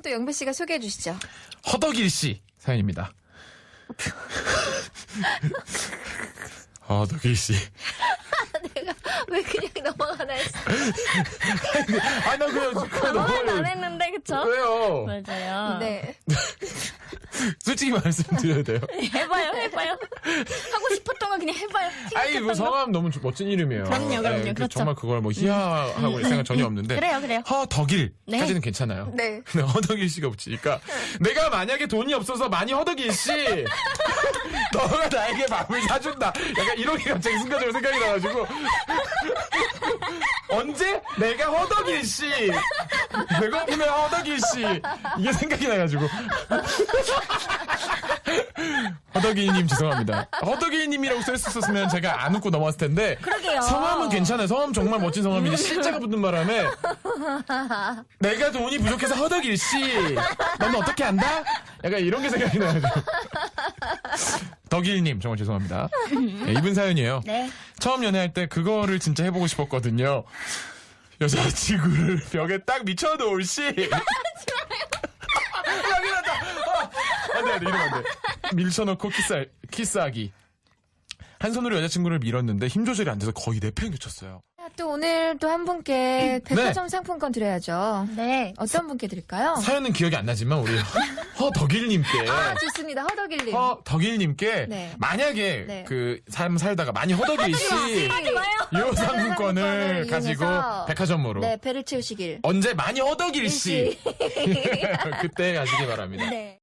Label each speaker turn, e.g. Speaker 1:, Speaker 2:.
Speaker 1: 사연 또 영배 씨가 소개해 주시죠.
Speaker 2: 허덕일 씨 사연입니다. 허덕일 씨.
Speaker 1: 왜 그냥 넘어가나 했어.
Speaker 2: 아니 나 그냥 그냥
Speaker 3: 너무 안
Speaker 2: 너무
Speaker 3: 했는데 그쵸?
Speaker 2: 왜요?
Speaker 3: 맞아요.
Speaker 1: 네.
Speaker 2: 솔직히 말씀드려야 돼요.
Speaker 3: 해봐요, 해봐요. 하고 싶었던 거 그냥 해봐요.
Speaker 2: 아이 뭐 성함 너무 멋진 이름이에요.
Speaker 3: 그럼요, 그럼요.
Speaker 2: 그
Speaker 3: 그렇죠.
Speaker 2: 정말 그걸 뭐 희화하고 생각 전혀 없는데.
Speaker 3: 그래요, 그래요.
Speaker 2: 허덕일까지는
Speaker 3: 네.
Speaker 2: 괜찮아요.
Speaker 1: 네.
Speaker 2: 근데 허덕일 씨가 붙이니까 내가 만약에 돈이 없어서 많이 허덕일 씨 너가 나에게 밥을 사준다. 약간 이렇게 갑자기 순간적으로 생각이 나가지고 언제 내가 허덕일 씨 배고프면 허덕일 씨 이게 생각이 나가지고 허덕일님 죄송합니다. 허덕일님이라고 써있었으면 제가 안 웃고 넘어갔을 텐데
Speaker 3: 그러게요.
Speaker 2: 성함은 괜찮아요. 성함 정말 멋진 성함인데 실자가 붙는 바람에 내가 돈이 부족해서 허덕일 씨. 너는 어떻게 안다? 약간 이런 게 생각이 나가지고. 덕일님 정말 죄송합니다. 네, 이분 사연이에요.
Speaker 3: 네.
Speaker 2: 처음 연애할 때 그거를 진짜 해보고 싶었거든요. 여자친구를 벽에 딱 미쳐놓을 시. 여기다 어. 안돼 안돼 이러면 안돼. 밀쳐놓고 키스 키스하기. 한 손으로 여자친구를 밀었는데 힘 조절이 안 돼서 거의 내팽개쳤어요.
Speaker 1: 또 오늘 또 한 분께 백화점 상품권 드려야죠.
Speaker 3: 네.
Speaker 1: 어떤 분께 드릴까요?
Speaker 2: 사연은 기억이 안 나지만 우리 허덕일님께
Speaker 1: 아, 좋습니다. 허덕일님.
Speaker 2: 허덕일님께
Speaker 1: 네.
Speaker 2: 만약에
Speaker 1: 네.
Speaker 2: 그 삶 살다가 많이 허덕일 씨
Speaker 3: 하지 마요.
Speaker 2: 요 상품권을
Speaker 1: 상품권을
Speaker 2: 가지고 백화점으로
Speaker 1: 네, 배를 채우시길.
Speaker 2: 언제 많이 씨
Speaker 1: 씨.
Speaker 2: 그때 가시기 바랍니다.
Speaker 1: 네.